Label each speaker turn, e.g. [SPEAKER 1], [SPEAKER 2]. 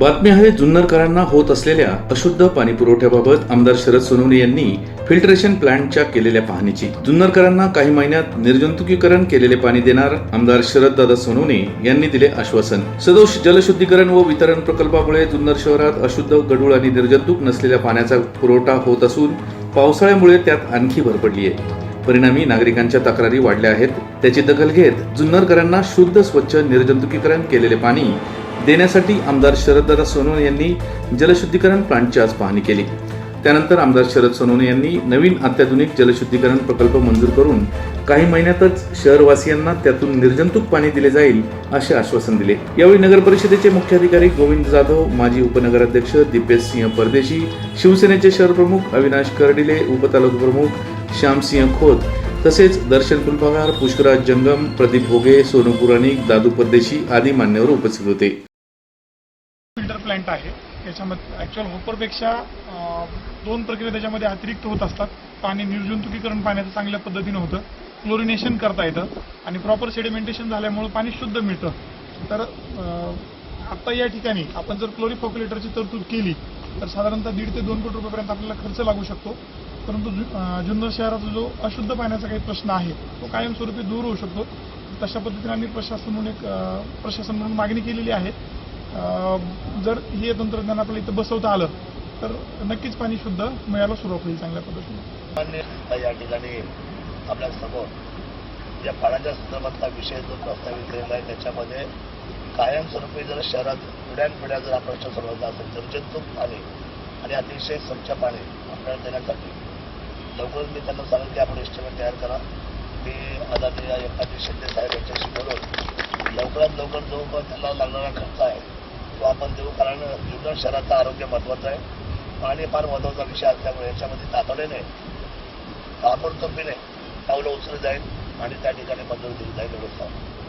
[SPEAKER 1] बातमी आहे जुन्नरकरांना होत असलेल्या अशुद्ध पाणी पुरवठ्याबाबत आमदार शरद सोनवणे यांनी फिल्ट्रेशन प्लांटच्या केलेल्या पाहणीची. जुन्नरकरांना काही महिन्यात निर्जंतुकीकरण केलेले पाणी देणार आमदार शरद दादा सोनवणे यांनी दिले आश्वासन. सदोष जलशुद्धीकरण व वितरण प्रकल्पामुळे जुन्नर शहरात अशुद्ध गढूळ आणि निर्जंतुक नसलेल्या पाण्याचा पुरवठा होत असून पावसाळ्यामुळे त्यात आणखी भर पडली आहे. परिणामी नागरिकांच्या तक्रारी वाढल्या आहेत. त्याची दखल घेत जुन्नरकरांना शुद्ध स्वच्छ निर्जंतुकीकरण केलेले पाणी देण्यासाठी आमदार शरददादा सोनवणे यांनी जलशुद्धीकरण प्लांटची आज पाहणी केली. त्यानंतर आमदार शरद सोनवणे यांनी नवीन अत्याधुनिक जलशुद्धीकरण प्रकल्प मंजूर करून काही महिन्यातच शहरवासियांना त्यातून निर्जंतुक पाणी दिले जाईल असे आश्वासन दिले. यावेळी नगर परिषदेचे मुख्याधिकारी गोविंद जाधव माजी उपनगराध्यक्ष दीपेश सिंह परदेशी शिवसेनेचे शहर प्रमुख अविनाश कर्डिले उपतालुका प्रमुख श्यामसिंह खोत तसेच दर्शन कुलभागार पुष्कराज जंगम प्रदीप भोगे सोनू पुराणिक दादू परदेशी आदी मान्यवर उपस्थित होते.
[SPEAKER 2] प्लांट आहे. याच्यामध्ये ॲक्च्युअल होपरपेक्षा दोन प्रक्रिया त्याच्यामध्ये अतिरिक्त होत असतात. पाणी निर्जंतुकीकरण पाण्याचं चांगल्या पद्धतीनं होतं. क्लोरिनेशन करता येतं. आणि प्रॉपर सेडिमेंटेशन झाल्यामुळं पाणी शुद्ध मिळतं. तर आत्ता या ठिकाणी आपण जर क्लोरिफॉक्युलेटरची तरतूद केली तर साधारणतः दीड ते दोन कोटी रुपयापर्यंत आपल्याला खर्च लागू शकतो. परंतु जु- जुन्नर शहराचा जो अशुद्ध पाण्याचा काही प्रश्न आहे तो कायमस्वरूपी दूर होऊ शकतो. तशा पद्धतीने आम्ही प्रशासन म्हणून एक प्रशासन म्हणून मागणी केलेली आहे. जर हे तंत्रज्ञान आपल्याला इथं बसवता आलं तर नक्कीच पाणी शुद्ध मिळायला सुरुवात होईल चांगल्या पद्धतीने.
[SPEAKER 3] या ठिकाणी आपल्यासमोर या पाण्याच्या संदर्भातला विषय जो प्रस्तावित केलेला आहे त्याच्यामध्ये कायमस्वरूपी जर शहरात पिढ्यानपिढ्या जर हा प्रश्न सोडवायचा असेल तर पाणी आणि अतिशय स्वच्छ पाणी आपल्याला देण्यासाठी लवकरच मी त्यांना सांगेन की आपण एस्टिमेट तयार करा. मी आदरणीय एखादी शिंदे साहेब यांच्याशी बोलून लवकरात लवकर जो पण त्याला लागणारा खर्च आहे तो आपण देऊ कारण जुन्नर शहराचं आरोग्य महत्त्वाचं आहे. पाणी फार महत्त्वाचा विषय असल्यामुळे याच्यामध्ये तातडीने ताबडतोबीने पावलं उचलली जाईल आणि त्या ठिकाणी मंजूर दिली जाईल एवढंच.